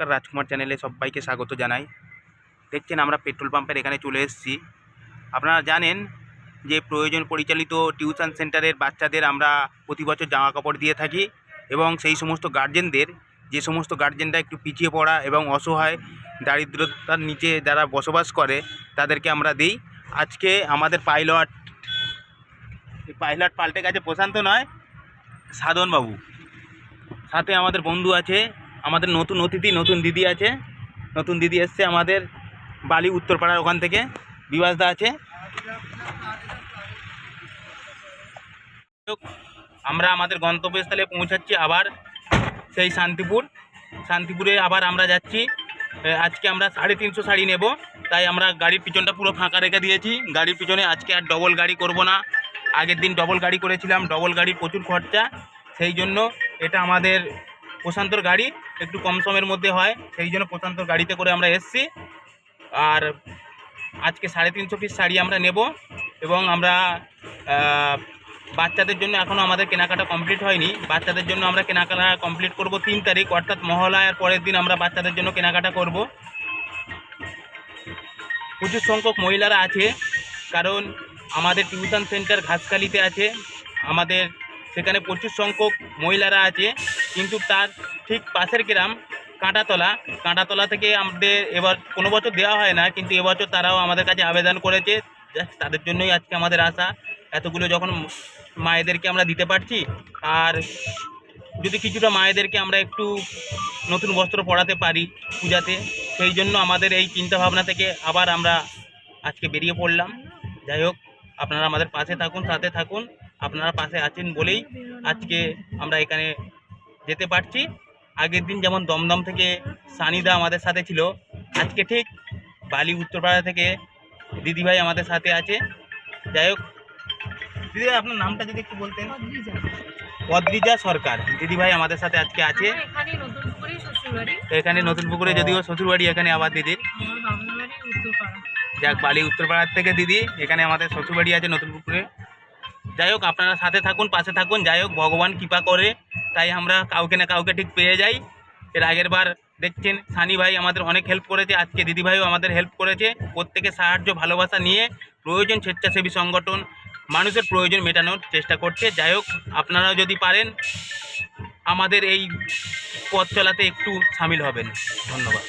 নমস্কার রাজকুমার চ্যানেলে সবাইকে স্বাগত জানাই। দেখছেন আমরা পেট্রোল পাম্পের এখানে চলে এসেছি। আপনারা জানেন যে প্রয়োজন পরিচালিত টিউশন সেন্টারের বাচ্চাদের আমরা প্রতি বছর জামা কাপড় দিয়ে থাকি এবং সেই সমস্ত গার্জেনদের, যে সমস্ত গার্জেনরা একটু পিছিয়ে পড়া এবং অসহায় দারিদ্রতার নিচে যারা বসবাস করে, তাদেরকে আমরা দিই। আজকে আমাদের পাইলট পাইলট পাল্টে গেছে, প্রশান্ত নয়, সাধনবাবু। সাথে আমাদের বন্ধু আছে আমাদের নতুন অতিথি, নতুন দিদি আছে। নতুন দিদি এসছে আমাদের বালি উত্তরপাড়ার ওখান থেকে। বিবাসদা আছে। আমরা আমাদের গন্তব্যস্থলে পৌঁছাচ্ছি আবার সেই শান্তিপুর। শান্তিপুরে আবার আমরা যাচ্ছি। আজকে আমরা সাড়ে তিনশো শাড়ি নেব। তাই আমরা গাড়ির পিছনটা পুরো ফাঁকা রেখে দিয়েছি। গাড়ির পিছনে আজকে আর ডবল গাড়ি করব না। আগের দিন ডবল গাড়ি করেছিলাম। ডবল গাড়ির প্রচুর খরচা। সেই জন্য এটা আমাদের প্রশান্তর গাড়ি একটু কম সময়ের মধ্যে হয়, সেই জন্য প্রশান্তর গাড়িতে করে আমরা এসছি। আর আজকে সাড়ে তিনশো পিস শাড়ি আমরা নেব এবং আমরা বাচ্চাদের জন্য এখনও আমাদের কেনাকাটা কমপ্লিট হয়নি। বাচ্চাদের জন্য আমরা কেনাকাটা কমপ্লিট করব তিন তারিখ, অর্থাৎ মহালয়ার পরের দিন আমরা বাচ্চাদের জন্য কেনাকাটা করব। প্রচুর সংখ্যক মহিলারা আছে, কারণ আমাদের টিউশন সেন্টার ঘাসখালিতে আছে, আমাদের সেখানে প্রচুর সংখ্যক মহিলারা আছে। কিন্তু তার ঠিক পাশের গ্রাম কাঁটাতলা। কাঁটাতলা থেকে আমাদের এবার কোনো বছর দেওয়া হয় না, কিন্তু এবছর তারাও আমাদের কাছে আবেদন করেছে। Just তাদের জন্যই আজকে আমাদের আশা। এতগুলো যখন মায়েদেরকে আমরা দিতে পারছি, আর যদি কিছুটা মায়েদেরকে আমরা একটু নতুন বস্ত্র পরাতে পারি পূজাতে, সেই জন্য আমাদের এই চিন্তা ভাবনা থেকে আবার আমরা আজকে বেরিয়ে পড়লাম। যাই হোক, আপনারা আমাদের পাশে থাকুন, সাথে থাকুন। আপনারা পাশে আছেন বলেই আজকে আমরা এখানে যেতে পারছি। আগের দিন যেমন দমদম থেকে সানিদা আমাদের সাথে ছিল আজকে ঠিক বালি উত্তরপাড়া থেকে দিদিভাই আমাদের সাথে আছে। যাই হোক দিদিভাই আপনার নামটা যদি একটু বলতেন। পদ্রিজা সরকার দিদিভাই আমাদের সাথে আজকে আছে। এখানে নতুন পুকুরে তো এখানে নতুন পুকুরে যদিও শ্বশুরবাড়ি এখানে আবার দিদির। যাক বালি উত্তরপাড়ার থেকে দিদি এখানে আমাদের শ্বশুরবাড়ি আছে নতুন পুকুরে। যাই হোক, আপনারা সাথে থাকুন, পাশে থাকুন। যাই হোক, ভগবান কৃপা করে তাই আমরা কাউকে না কাউকে ঠিক পেয়ে যাই। এর আগের বার দেখছেন, সানি ভাই আমাদের অনেক হেল্প করেছে। আজকে দিদি ভাইও আমাদের হেল্প করেছে। প্রত্যেকে সাহায্য, ভালোবাসা নিয়ে প্রয়োজন স্বেচ্ছাসেবী সংগঠন মানুষের প্রয়োজন মেটানোর চেষ্টা করছে। যাই হোক, আপনারাও যদি পারেন, আমাদের এই পথ চলাতে একটু সামিল হবেন। ধন্যবাদ।